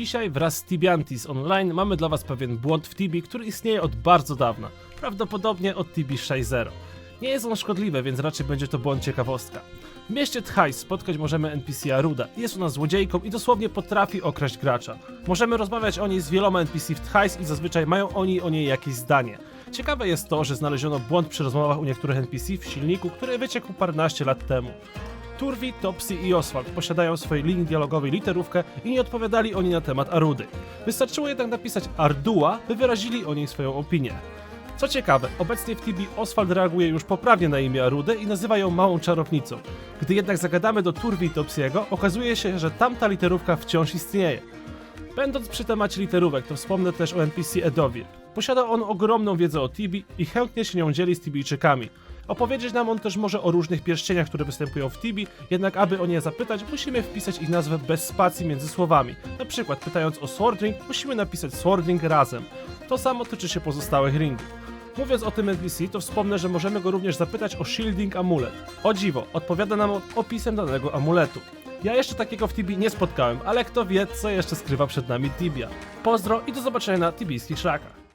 Dzisiaj wraz z Tibiantis Online mamy dla was pewien błąd w Tibi, który istnieje od bardzo dawna, prawdopodobnie od Tibi 6.0. Nie jest on szkodliwy, więc raczej będzie to błąd ciekawostka. W mieście Tchajs spotkać możemy NPC Aruda. Jest ona złodziejką i dosłownie potrafi okraść gracza. Możemy rozmawiać o niej z wieloma NPC w Tchajs i zazwyczaj mają oni o niej jakieś zdanie. Ciekawe jest to, że znaleziono błąd przy rozmowach u niektórych NPC w silniku, który wyciekł paręnaście lat temu. Turwi, Topsy i Oswald posiadają swojej linii dialogowej literówkę i nie odpowiadali oni na temat Arudy. Wystarczyło jednak napisać Ardua, by wyrazili o niej swoją opinię. Co ciekawe, obecnie w Tibi Oswald reaguje już poprawnie na imię Arudę i nazywa ją małą czarownicą. Gdy jednak zagadamy do Turwi i Topsiego, okazuje się, że tamta literówka wciąż istnieje. Będąc przy temacie literówek, to wspomnę też o NPC Edowie. Posiada on ogromną wiedzę o Tibi i chętnie się nią dzieli z Tibijczykami. Opowiedzieć nam on też może o różnych pierścieniach, które występują w Tibi, jednak aby o nie zapytać, musimy wpisać ich nazwę bez spacji między słowami. Na przykład pytając o Swordring, musimy napisać Swordring razem. To samo tyczy się pozostałych ringów. Mówiąc o tym NPC, to wspomnę, że możemy go również zapytać o Shielding Amulet. O dziwo, odpowiada nam opisem danego amuletu. Ja jeszcze takiego w Tibi nie spotkałem, ale kto wie, co jeszcze skrywa przed nami Tibia. Pozdro i do zobaczenia na tibijskich szlakach.